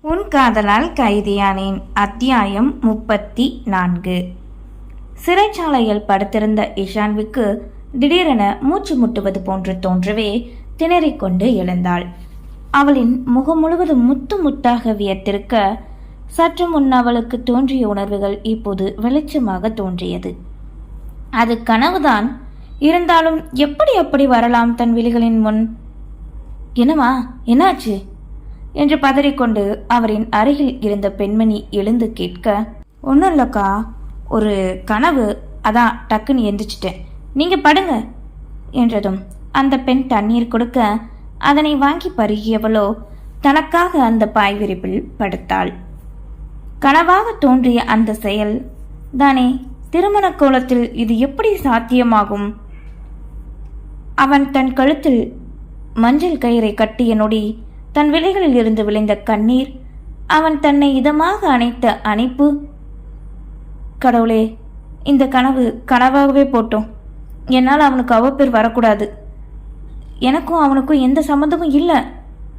உன் காதலால் கைதியானேன். அத்தியாயம் முப்பத்தி நான்கு. சிறைச்சாலையில் படுத்திருந்த இஷான்விக்கு திடீரென மூச்சு முட்டுவது போன்று தோன்றவே திணறிக்கொண்டு எழுந்தாள். அவளின் முகம் முழுவதும் முத்து முத்தாக வியத்திருக்க சற்று முன் அவளுக்கு தோன்றிய உணர்வுகள் இப்போது வெளிச்சமாக தோன்றியது. அது கனவுதான். இருந்தாலும் எப்படி அப்படி வரலாம் தன் விழிகளின் முன்? என்னவா என்னாச்சு? என்று பதறிக்கொண்டு அவரின் அருகில் இருந்த பெண்மணி எழுந்து கேட்க ஒன்றும் இல்லைக்கா ஒரு கனவு. அதான் டக்குன்னு எந்திரிச்சிட்டேன். நீங்கள் படுங்க என்றதும் அந்த பெண் தண்ணீர் கொடுக்க அதனை வாங்கி பருகியவளோ தனக்காக அந்த பாய் விரிப்பில் படுத்தாள். கனவாக தோன்றிய அந்த செயல் தானே திருமண கோலத்தில் இது எப்படி சாத்தியமாகும்? அவன் தன் கழுத்தில் மஞ்சள் கயிறை கட்டிய நொடி தன் விழிகளில் இருந்து விளைந்த கண்ணீர் அவன் தன்னை இதமாக அணைத்த அணைப்பு. கடவுளே இந்த கனவு கனவாகவே போட்டோம். என்னால் அவனுக்கு அவப்பேர் வரக்கூடாது. எனக்கும் அவனுக்கும் எந்த சம்மந்தமும் இல்லை.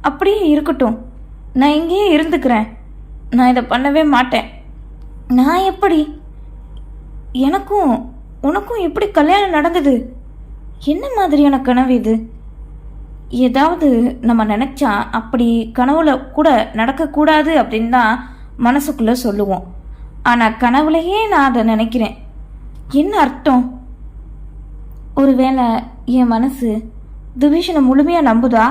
அப்படியே இருக்கட்டும். நான் இங்கேயே இருந்துக்கிறேன். நான் இதை பண்ணவே மாட்டேன். நான் எப்படி? எனக்கும் உனக்கும் எப்படி கல்யாணம் நடந்தது? என்ன மாதிரியான கனவு இது? ஏதாவது நம்ம நினச்சா அப்படி கனவுல கூட நடக்கக்கூடாது அப்படின்னு தான் மனசுக்குள்ளே சொல்லுவோம். ஆனால் கனவுலையே நான் அதை நினைக்கிறேன். என்ன அர்த்தம்? ஒருவேளை என் மனசு துவிஷனை முழுமையாக நம்புதா?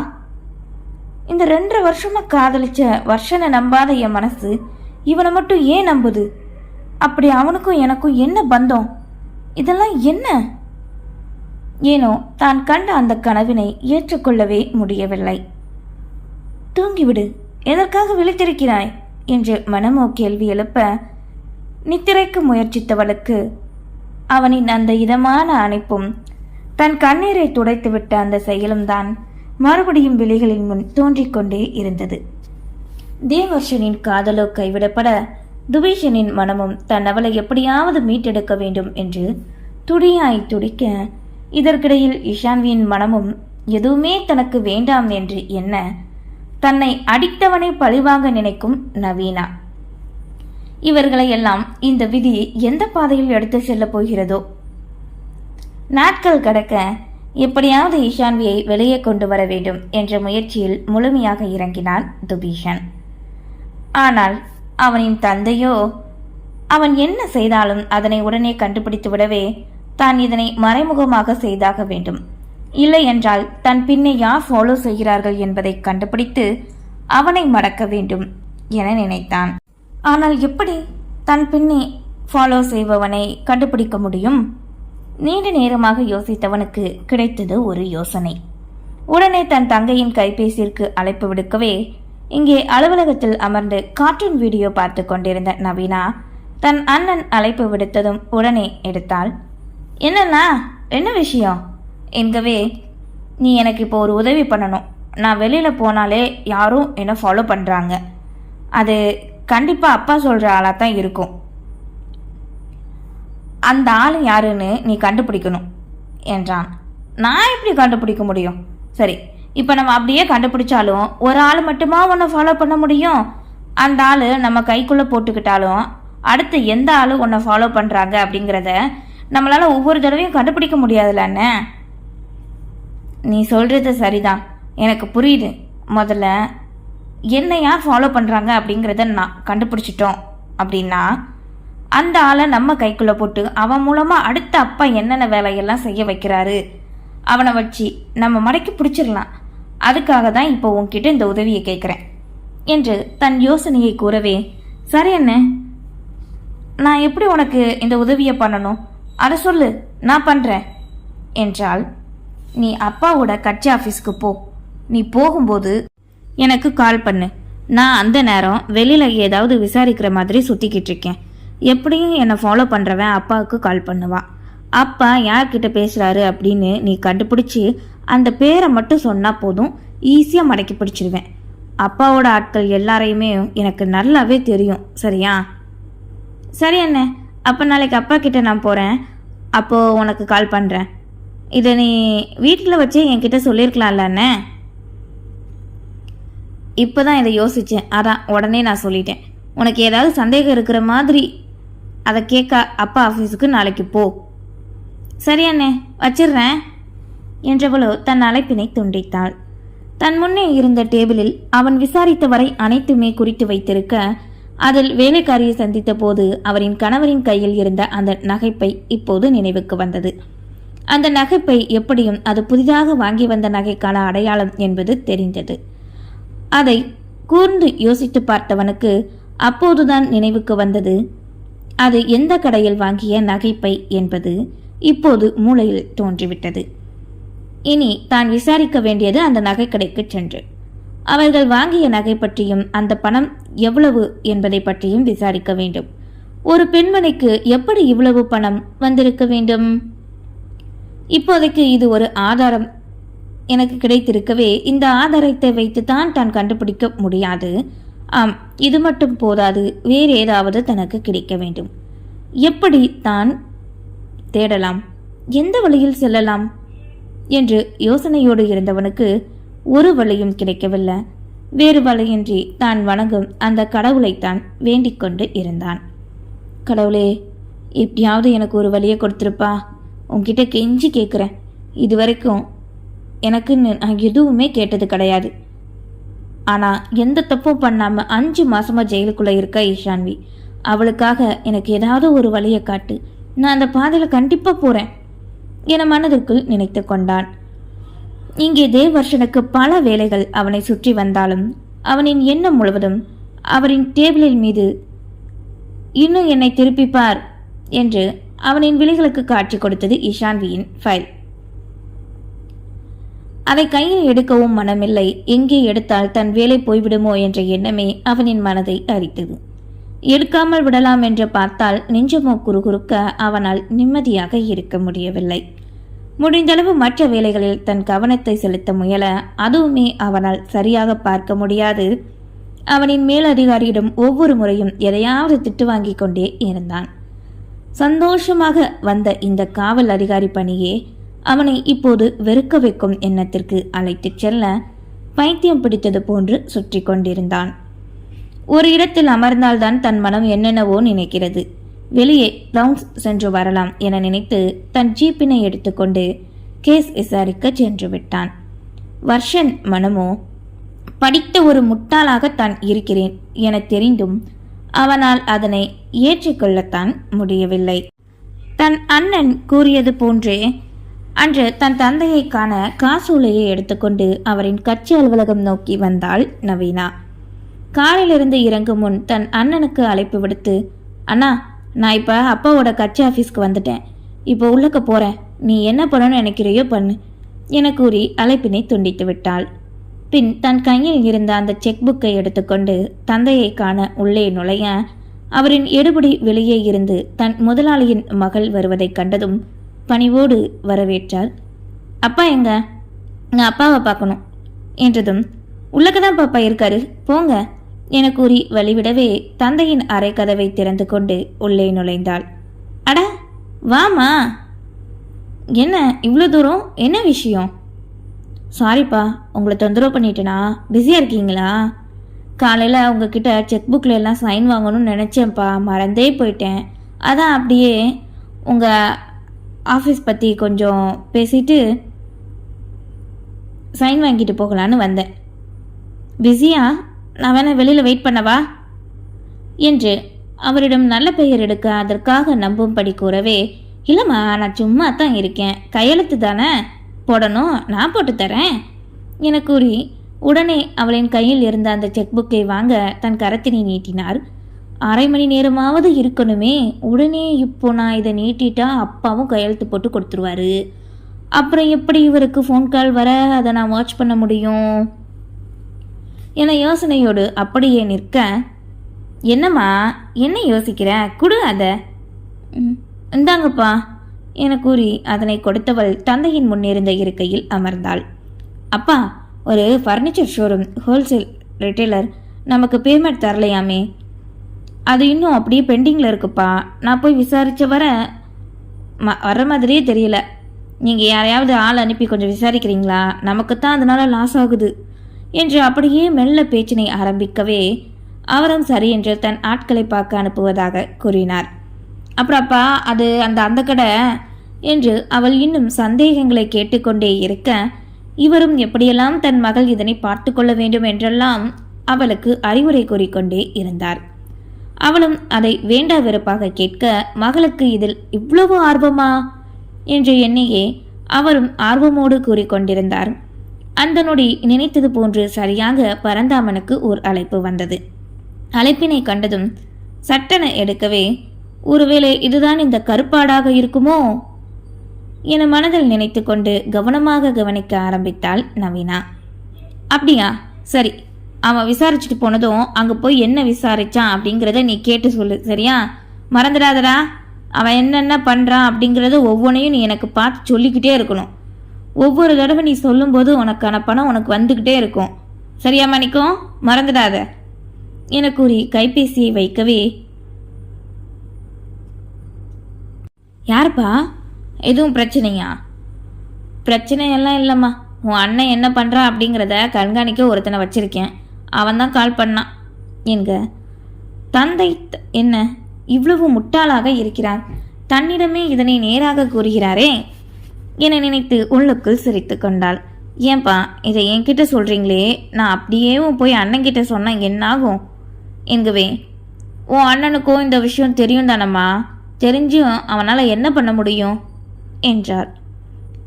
இந்த ரெண்டரை வருஷமாக காதலிச்ச வருஷனை நம்பாத என் மனசு இவனை மட்டும் ஏன் நம்புது? அப்படி அவனுக்கும் எனக்கும் என்ன பந்தம்? இதெல்லாம் என்ன? ஏனோ தான் கண்ட அந்த கனவினை ஏற்றுக்கொள்ளவே முடியவில்லை. தூங்கிவிடு எதற்காக விழித்திருக்கிறாய்? என்று மனமோ கேள்வி எழுப்ப நித்திரைக்கு முயற்சித்தவளுக்கு அவனின் அந்த இதமான அணைப்பும் தன் கண்ணீரை துடைத்துவிட்ட அந்த செயலும் தான் மறுபடியும் விழிகளின் முன் தோன்றிக் இருந்தது. தேவர்ஷனின் காதலோ கைவிடப்பட துபீஷனின் மனமும் தன் அவளை எப்படியாவது மீட்டெடுக்க வேண்டும் என்று துடியாய் துடிக்க இதற்கிடையில் இஷான்வியின் மனமும் எதுவுமே தனக்கு வேண்டாம் என்று எண்ண தன்னை அடித்தவனை பழிவாங்க நினைக்கும் நவீனா. இவர்களை எல்லாம் இந்த விதி எந்த பாதையில் எடுத்து செல்லப் போகிறதோ? நாட்கள் கடக்க எப்படியாவது இஷான்வியை வெளியே கொண்டு வர வேண்டும் என்ற முயற்சியில் முழுமையாக இறங்கினான் துபீஷன். ஆனால் அவனின் தந்தையோ அவன் என்ன செய்தாலும் அதனை உடனே கண்டுபிடித்து விடவே தான் இதனை மறைமுகமாக செய்தாக வேண்டும். இல்லை என்றால் தன் பின்னே யார் ஃபாலோ செய்கிறார்கள் என்பதை கண்டுபிடித்து அவனை மடக்க வேண்டும் என நினைத்தான். ஆனால் எப்படி தன் பின்னே ஃபாலோ செய்பவனை கண்டுபிடிக்க முடியும்? நீண்ட நேரமாக யோசித்தவனுக்கு கிடைத்தது ஒரு யோசனை. உடனே தன் தங்கையின் கைபேசியிற்கு அழைப்பு விடுக்கவே இங்கே அலுவலகத்தில் அமர்ந்து கார்ட்டூன் வீடியோ பார்த்து கொண்டிருந்த நவீனா தன் அண்ணன் அழைப்பு விடுத்ததும் உடனே எடுத்தாள். என்னண்ணா? என்ன விஷயம்? என்கவே நீ எனக்கு இப்போ ஒரு உதவி பண்ணணும். நான் வெளியில் போனாலே யாரும் என்னை ஃபாலோ பண்ணுறாங்க அது கண்டிப்பாக அப்பா சொல்கிற ஆளாக தான் இருக்கும். அந்த ஆள் யாருன்னு நீ கண்டுபிடிக்கணும் என்றான். நான் எப்படி கண்டுபிடிக்க முடியும்? சரி இப்போ நம்ம அப்படியே கண்டுபிடிச்சாலும் ஒரு ஆள் மட்டுமா உன்னை ஃபாலோ பண்ண முடியும்? அந்த ஆள் நம்ம கைக்குள்ளே போட்டுக்கிட்டாலும் அடுத்து எந்த ஆள் உன்னை ஃபாலோ பண்ணுறாங்க அப்படிங்கிறத நம்மளால் ஒவ்வொரு தடவையும் கண்டுபிடிக்க முடியாதுல்ல நீ சொல்கிறது சரிதான். எனக்கு புரியுது. முதல்ல என்னை யார் ஃபாலோ பண்ணுறாங்க அப்படிங்கிறத நான் கண்டுபிடிச்சிட்டோம் அப்படின்னா அந்த ஆளை நம்ம கைக்குள்ளே போட்டு அவன் மூலமாக அடுத்த அப்பா என்னென்ன வேலையெல்லாம் செய்ய வைக்கிறாரு அவனை வச்சு நம்ம மடக்கி பிடிச்சிடலாம். அதுக்காக தான் இப்போ உன்கிட்ட இந்த உதவியை கேட்குறேன் என்று தன் யோசனையை கூறவே சரி என்ன நான் எப்படி உனக்கு இந்த உதவியை பண்ணணும்? அதை சொல்லு நான் பண்ணுறேன் என்றால் நீ அப்பாவோட கட்சி ஆஃபீஸ்க்கு போ. நீ போகும்போது எனக்கு கால் பண்ணு. நான் அந்த நேரம் வெளியில் ஏதாவது விசாரிக்கிற மாதிரி சுற்றிக்கிட்டு இருக்கேன். எப்படியும் என்னை ஃபாலோ பண்ணுறவன் அப்பாவுக்கு கால் பண்ணுவான் அப்பா யார்கிட்ட பேசுகிறாரு அப்படின்னு நீ கண்டுபிடிச்சி அந்த பேரை மட்டும் சொன்னால் போதும் ஈஸியாக மடக்கி பிடிச்சிருவேன். அப்பாவோட ஆட்கள் எல்லாரையுமே எனக்கு நல்லாவே தெரியும். சரியா? சரி அண்ணே. அப்போ நாளைக்கு அப்பா கிட்ட நான் போகிறேன் அப்போது உனக்கு கால் பண்ணுறேன் இதை நீ வீட்டில் வச்சே என்கிட்ட சொல்லியிருக்கலாம்லண்ணே இப்போ தான் இதை யோசித்தேன் அதான் உடனே நான் சொல்லிட்டேன். உனக்கு ஏதாவது சந்தேகம் இருக்கிற மாதிரி அதை கேட்க அப்பா ஆஃபீஸுக்கு நாளைக்கு போ. சரி அண்ணே வச்சிடுறேன் என்றவளோ தன் அழைப்பினை துண்டித்தாள். தன் முன்னே இருந்த டேபிளில் அவன் விசாரித்த வரை அனைத்துமே குறித்து வைத்திருக்க அதில் வேலைக்காரியை சந்தித்த போது அவரின் கணவரின் கையில் இருந்த அந்த நகைப்பை இப்போது நினைவுக்கு வந்தது. அந்த நகைப்பை எப்படியும் அது புதிதாக வாங்கி வந்த நகைக்கான அடையாளம் என்பது தெரிந்தது. அதை கூர்ந்து யோசித்து பார்த்தவனுக்கு அப்போதுதான் நினைவுக்கு வந்தது அது எந்த கடையில் வாங்கிய நகைப்பை என்பது இப்போது மூளையில் தோன்றிவிட்டது. இனி தான் விசாரிக்க வேண்டியது அந்த நகைக்கடைக்கு சென்று. அவர்கள் வாங்கிய நகை பற்றியும் அந்த பணம் எவ்வளவு என்பதை பற்றியும் விசாரிக்க வேண்டும். ஒரு பெண்மணிக்கு எப்படி இவ்வளவு பணம் வந்திருக்க வேண்டும்? இப்போதைக்கு இது ஒரு ஆதாரம். எனக்கு கிடைத்திருக்கவே இந்த ஆதாரத்தை வைத்துத்தான் தான் கண்டுபிடிக்க முடியாது. ஆம் இது மட்டும் போதாது வேறு ஏதாவது தனக்கு கிடைக்க வேண்டும். எப்படி தான் தேடலாம்? எந்த வழியில் செல்லலாம்? என்று யோசனையோடு இருந்தவனுக்கு ஒரு வழியும் கிடைக்கவில்லை. வேறு வழியின்றி தான் வணங்கும் அந்த கடவுளைத்தான் வேண்டிக் கொண்டு இருந்தான். கடவுளே எப்படியாவது எனக்கு ஒரு வழியை கொடுத்துருப்பா. உன்கிட்ட கெஞ்சி கேட்குறேன் இது வரைக்கும் எனக்குன்னு நான் எதுவுமே கேட்டது கிடையாது. ஆனால் எந்த தப்பும் பண்ணாமல் அஞ்சு மாசமாக ஜெயிலுக்குள்ளே இருக்கா ஈஷான்வி அவளுக்காக எனக்கு ஏதாவது ஒரு வழியை காட்டு. நான் அந்த பாதையில் கண்டிப்பாக போகிறேன் என மனதிற்குள் நினைத்து கொண்டான். இங்கே தேவர்ஷனுக்கு பல வேலைகள் அவனை சுற்றி வந்தாலும் அவனின் எண்ணம் முழுவதும் அவரின் டேபிளின் மீது இன்னும் என்னை திருப்பிப்பார் என்று அவனின் விழிகளுக்கு காட்சி கொடுத்தது இஷான்வியின் ஃபைல். அதை கையில் எடுக்கவும் மனமில்லை. எங்கே எடுத்தால் தன் வேலை போய்விடுமோ என்ற எண்ணமே அவனின் மனதை அரித்தது. எடுக்காமல் விடலாம் என்று பார்த்தால் நெஞ்சமோ குறுகுறுக்க அவனால் நிம்மதியாக இருக்க முடியவில்லை. முடிந்தளவு மற்ற வேலைகளில் தன் கவனத்தை செலுத்த முயல அதுவுமே அவனால் சரியாக பார்க்க முடியாது. அவனின் மேலதிகாரியிடம் ஒவ்வொரு முறையும் எதையாவது திட்டு வாங்கி கொண்டே இருந்தான். சந்தோஷமாக வந்த இந்த காவல் அதிகாரி பணியே அவனை இப்போது வெறுக்க வைக்கும் எண்ணத்திற்கு அழைத்துச் செல்ல பைத்தியம் பிடித்தது போன்று சுற்றி கொண்டிருந்தான். ஒரு இடத்தில் அமர்ந்தால்தான் தன் மனம் என்னென்னவோ நினைக்கிறது. வெளியே ரவுண்ட்ஸ் சென்று வரலாம் என நினைத்து தன் ஜீப்பினை எடுத்துக்கொண்டு கேஸ் விசாரிக்க சென்று விட்டான். வர்ஷன் மனமோ படித்த ஒரு முட்டாளாக தான் இருக்கிறேன் என தெரிந்தும் அவனால் அதனை ஏற்றிக்கொள்ளத்தான் முடியவில்லை. தன் அண்ணன் கூறியது போன்றே அன்று தன் தந்தையை காண காசோலையை எடுத்துக்கொண்டு அவரின் கட்சி அலுவலகம் நோக்கி வந்தாள் நவீனா. காரிலிருந்து இறங்கும் முன் தன் அண்ணனுக்கு அழைப்பு விடுத்து அண்ணா நான் இப்போ அப்பாவோட கட்சி ஆஃபீஸ்க்கு வந்துட்டேன். இப்போ உள்ளக்க போகிறேன் நீ என்ன பண்ணணும்னு நினைக்கிறையோ பண்ணு. என கூறி அழைப்பினை துண்டித்து விட்டாள். பின் தன் கையில் இருந்த அந்த செக் புக்கை எடுத்துக்கொண்டு தந்தையை காண உள்ளே நுழைய அவரின் எடுபடி வெளியே இருந்து தன் முதலாளியின் மகள் வருவதைக் கண்டதும் பணிவோடு வரவேற்றார் அப்பா எங்க? நான் அப்பாவை பார்க்கணும். என்றதும் உள்ளக்க தான் பாப்பா இருக்காரு. போங்க. என கூறி வழிவிடவே தந்தையின் அறை கதவை திறந்து கொண்டு உள்ளே நுழைந்தாள். அட வாமா என்ன இவ்வளோ தூரம்? என்ன விஷயம்? சாரிப்பா உங்களை தொந்தரவு பண்ணிட்டேனா? பிஸியாக இருக்கீங்களா? காலையில் உங்ககிட்ட செக் புக்கில் எல்லாம் சைன் வாங்கணும்னு நினச்சேன்ப்பா. மறந்தே போயிட்டேன். அதான் அப்படியே உங்கள் ஆஃபீஸ் பற்றி கொஞ்சம் பேசிட்டு சைன் வாங்கிட்டு போகலான்னு வந்தேன். பிஸியா நான் வேணா வெளியில் வெயிட் பண்ணவா? என்று அவரிடம் நல்ல பெயர் எடுக்க அதற்காக நம்பும்படி கூறவே இல்லைம்மா நான் சும்மா தான் இருக்கேன். கையெழுத்து தானே? போடணும் நான் போட்டு தரேன். என கூறி உடனே அவளின் கையில் இருந்த அந்த செக் புக்கை வாங்க தன் கரத்தினை நீட்டினார். அரை மணி நேரமாவது இருக்கணுமே உடனே இப்போ நான் இதை நீட்டிட்டா அப்பாவும் கையெழுத்து போட்டு கொடுத்துருவாரு. அப்புறம் எப்படி இவருக்கு ஃபோன் கால் வர? அதை நான் வாட்ச் பண்ண முடியும்? என யோசனையோடு அப்படியே நிற்க என்னம்மா என்ன யோசிக்கிற? குடு அதை. "ம், இந்தாங்கப்பா என கூறி அதனை கொடுத்தவள் தந்தையின் முன்னிருந்த இருக்கையில் அமர்ந்தாள். அப்பா ஒரு ஃபர்னிச்சர் ஷோரூம் ஹோல்சேல் ரிட்டெய்லர் நமக்கு பேமெண்ட் தரலையாமே. அது இன்னும் அப்படியே பெண்டிங்கில் இருக்குப்பா. நான் போய் விசாரிச்ச வர ம வர்ற மாதிரியே தெரியல. நீங்கள் யாரையாவது ஆள் அனுப்பி கொஞ்சம் விசாரிக்கிறீங்களா? நமக்கு தான் அதனால லாஸ் ஆகுது. என்று அப்படியே மெல்ல பேச்சினை ஆரம்பிக்கவே அவரும் சரி என்று தன் ஆட்களை பார்க்க அனுப்புவதாக கூறினார். அப்புறப்பா அது அந்த அந்த கடை என்று அவள் இன்னும் சந்தேகங்களை கேட்டுக்கொண்டே இருக்க இவரும் எப்படியெல்லாம் தன் மகள் இதனை பார்த்து கொள்ள வேண்டும் என்றெல்லாம் அவளுக்கு அறிவுரை கூறிக்கொண்டே இருந்தார். அவளும் அதை வேண்டா வெறுப்பாக கேட்க மகளுக்கு இதில் இவ்வளவு ஆர்வமா? என்று எண்ணியே அவரும் ஆர்வமோடு கூறிக்கொண்டிருந்தார். அந்த நொடி நினைத்தது போன்று சரியாக பரந்தாமனுக்கு ஓர் அழைப்பு வந்தது. அழைப்பினை கண்டதும் சட்டென எடுக்கவே ஒருவேளை இதுதான் இந்த கருப்பாடாக இருக்குமோ? என மனதில் நினைத்துக்கொண்டு கவனமாக கவனிக்க ஆரம்பித்தாள் நவீனா. அப்படியா சரி. அவன் விசாரிச்சுட்டு போனதும் அங்கே போய் என்ன விசாரிச்சான் அப்படிங்கிறத நீ கேட்டு சொல்லு சரியா? மறந்துடாதடா. அவன் என்னென்ன பண்ணுறான் அப்படிங்கிறத ஒவ்வொன்றையும் நீ எனக்கு பார்த்து சொல்லிக்கிட்டே இருக்கணும். ஒவ்வொரு தடவை நீ சொல்லும்போது உனக்கான பணம் உனக்கு வந்துக்கிட்டே இருக்கும். சரியா மணிக்கும் மறந்துடாத. என கூறி கைபேசியை வைக்கவே யாருப்பா? எதுவும் பிரச்சனையா? பிரச்சனையெல்லாம் இல்லைம்மா. உன் அண்ணன் என்ன பண்ணுறான் அப்படிங்கிறத கண்காணிக்க ஒருத்தனை வச்சுருக்கேன். அவன் தான் கால் பண்ணான் என்க. தந்தை என்ன? இவ்வளவு முட்டாளாக இருக்கிறார். தன்னிடமே இதனை நேராக கூறுகிறாரே. என்னை நினைத்து உள்ளுக்குள் சிரித்து கொண்டாள். ஏன்பா இதை என்கிட்ட சொல்கிறீங்களே நான் அப்படியேவும் போய் அண்ணன்கிட்ட சொன்னால் என்னாகும்? என்கவே உன் அண்ணனுக்கும் இந்த விஷயம் தெரியும் தானம்மா. தெரிஞ்சும் அவனால் என்ன பண்ண முடியும்? என்றார்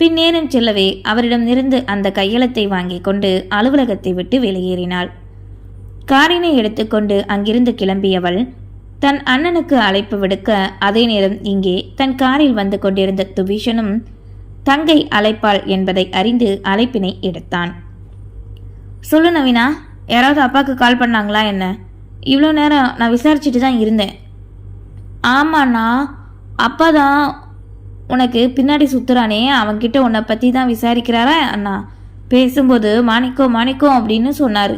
பின்னேரம் செல்லவே அவரிடம் இருந்து அந்த கையெழுத்தை வாங்கி கொண்டு அலுவலகத்தை விட்டு வெளியேறினாள். காரினை எடுத்துக்கொண்டு அங்கிருந்து கிளம்பியவள் தன் அண்ணனுக்கு அழைப்பு விடுக்க அதே நேரம் இங்கே தன் காரில் வந்து கொண்டிருந்த துபீஷனும் தங்கை அழைப்பாள் என்பதை அறிந்து அழைப்பினை எடுத்தான். சொல்லு நவீனா யாராவது அப்பாவுக்கு கால் பண்ணாங்களா என்ன? இவ்வளோ நேரம் நான் விசாரிச்சுட்டு தான் இருந்தேன். ஆமாண்ணா அப்பா தான் உனக்கு பின்னாடி சுத்துறானே அவன்கிட்ட உன்னை பற்றி தான் விசாரிக்கிறாரா அண்ணா? பேசும்போது மாணிக்கோ மாணிக்கோ அப்படின்னு சொன்னார்.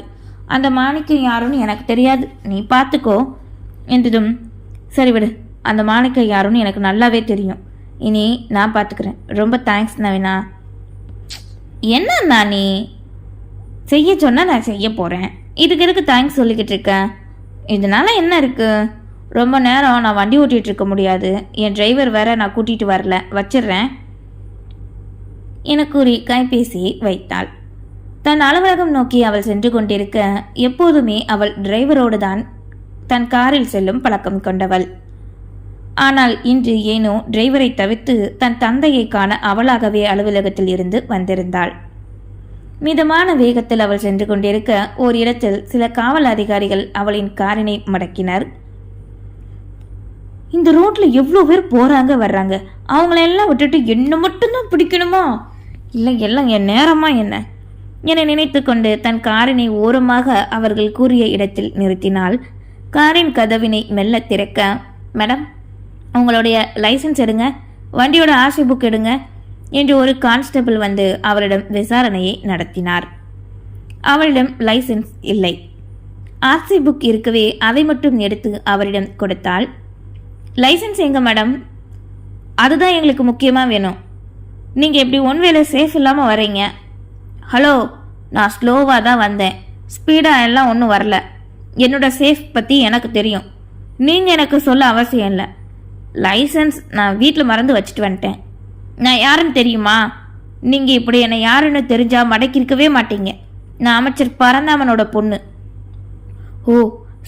அந்த மாணிக்கம் யாருன்னு எனக்கு தெரியாது. நீ பார்த்துக்கோ என்றதும் சரி விடு அந்த மாணிக்கம் யாருன்னு எனக்கு நல்லாவே தெரியும். இனி நான் பார்த்துக்கிறேன் ரொம்ப தேங்க்ஸ் நவீனா. என்னண்ணா நீ? செய்ய சொன்னால் நான் செய்ய போகிறேன் இதுக்கு எதுக்கு தேங்க்ஸ் சொல்லிக்கிட்டு இருக்கேன் இதனால என்ன இருக்குது ரொம்ப நேரம் நான் வண்டி ஓட்டிகிட்டு இருக்க முடியாது. என் டிரைவர் வேற நான் கூட்டிகிட்டு வரல. வச்சிடுறேன். என கூறி கைபேசியை வைத்தாள். தன் அலுவலகம் நோக்கி அவள் சென்று கொண்டிருக்க எப்போதுமே அவள் டிரைவரோடு தான் தன் காரில் செல்லும் பழக்கம் கொண்டவள். ஆனால் இன்று ஏனோ டிரைவரை தவிர்த்து தன் தந்தையை காண அவளாகவே அலுவலகத்தில் இருந்து வந்திருந்தாள். மிதமான வேகத்தில் அவள் சென்று கொண்டிருக்க ஓர் இடத்தில் சில காவல் அதிகாரிகள் அவளின் காரினை மடக்கினர். இந்த ரோட்ல எவ்வளோ பேர் போறாங்க வர்றாங்க? அவங்களெல்லாம் விட்டுட்டு என்ன மட்டும்தான் பிடிக்கணுமா? இல்லை எல்லாம் என் நேரமா என்ன? என நினைத்து கொண்டு தன் காரினை ஓரமாக அவர்கள் கூறிய இடத்தில் நிறுத்தினாள். காரின் கதவினை மெல்ல திறக்க மேடம் உங்களுடைய லைசன்ஸ் எடுங்க. வண்டியோட ஆர்சி புக் எடுங்க. என்று ஒரு கான்ஸ்டபிள் வந்து அவரிடம் விசாரணையை நடத்தினார். அவளிடம் லைசன்ஸ் இல்லை. ஆர்சி புக் இருக்கவே அதை மட்டும் எடுத்து அவரிடம் கொடுத்தாள். லைசன்ஸ் எங்க மேடம் அதுதான் எங்களுக்கு முக்கியமாக வேணும். நீங்கள் எப்படி ஒன் வேலை சேஃப் இல்லாமல் வரீங்க ஹலோ நான் ஸ்லோவாக தான் வந்தேன். ஸ்பீடாக எல்லாம் ஒன்றும் வரல. என்னோட சேஃப் பற்றி எனக்கு தெரியும். நீங்கள் எனக்கு சொல்ல அவசியம் இல்லை. லைசன்ஸ் நான் வீட்டில் மறந்து வச்சுட்டு வந்துட்டேன். நான் யாருன்னு தெரியுமா? நீங்கள் இப்படி என்னை யாருன்னு தெரிஞ்சால் மடக்கிருக்கவே மாட்டீங்க. நான் அமைச்சர் பரந்தாமனோட பொண்ணு. Oh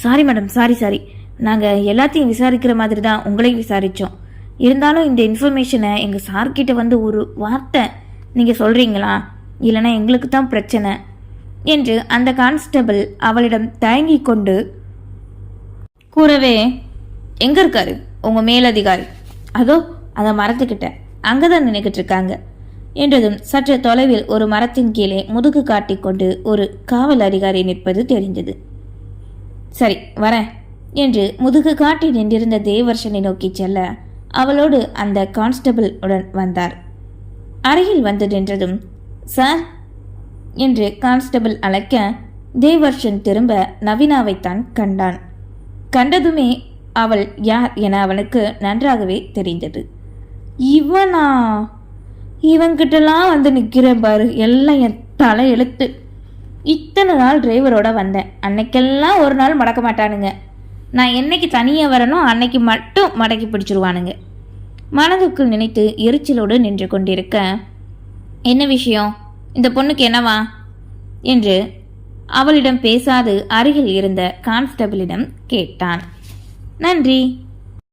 sorry madam sorry sorry நாங்கள் எல்லாத்தையும் விசாரிக்கிற மாதிரி தான் உங்களையும் விசாரித்தோம் இருந்தாலும் இந்த இன்ஃபர்மேஷனை எங்கள் சார்கிட்ட வந்து ஒரு வார்த்தை நீங்கள் சொல்கிறீங்களா இல்லைன்னா எங்களுக்கு தான் பிரச்சனை. என்று அந்த கான்ஸ்டபிள் அவளிடம் தயங்கி கொண்டு கூறவே எங்கே இருக்காரு? உங்கள் மேலதிகாரி. அதோ அதை மறந்துக்கிட்டேன் அங்கே தான் நினைக்கிட்டு இருக்காங்க என்றதும் சற்று தொலைவில் ஒரு மரத்தின் கீழே முதுகு காட்டிக்கொண்டு ஒரு காவல் அதிகாரி நிற்பது தெரிந்தது. சரி வரேன் என்று முதுகு காட்டி நின்றிருந்த தேவர்ஷனை நோக்கி செல்ல அவளோடு அந்த கான்ஸ்டபிள் உடன் வந்தார். அருகில் வந்து நின்றதும் சார் என்று கான்ஸ்டபிள் அழைக்க தேவர்ஷன் திரும்ப நவீனாவைத்தான் கண்டான். கண்டதுமே அவள் யார் என அவனுக்கு நன்றாகவே தெரிந்தது. இவனா? இவன்கிட்டலாம் வந்து நிற்கிறேன் பாரு. எல்லாம் என் தலை எழுத்து இத்தனை நாள் டிரைவரோட வந்தேன். அன்னைக்கெல்லாம் ஒரு நாள் மடக்க மாட்டானுங்க. நான் என்னைக்கு தனியாக வரணும் அன்னைக்கு மட்டும் மடக்கி பிடிச்சிருவானுங்க. மனதுக்குள் நினைத்து எரிச்சலோடு நின்று கொண்டிருக்க என்ன விஷயம்? இந்த பொண்ணுக்கு என்னவா? என்று அவளிடம் பேசாது அருகில் இருந்த கான்ஸ்டபிளிடம் கேட்டான். நன்றி.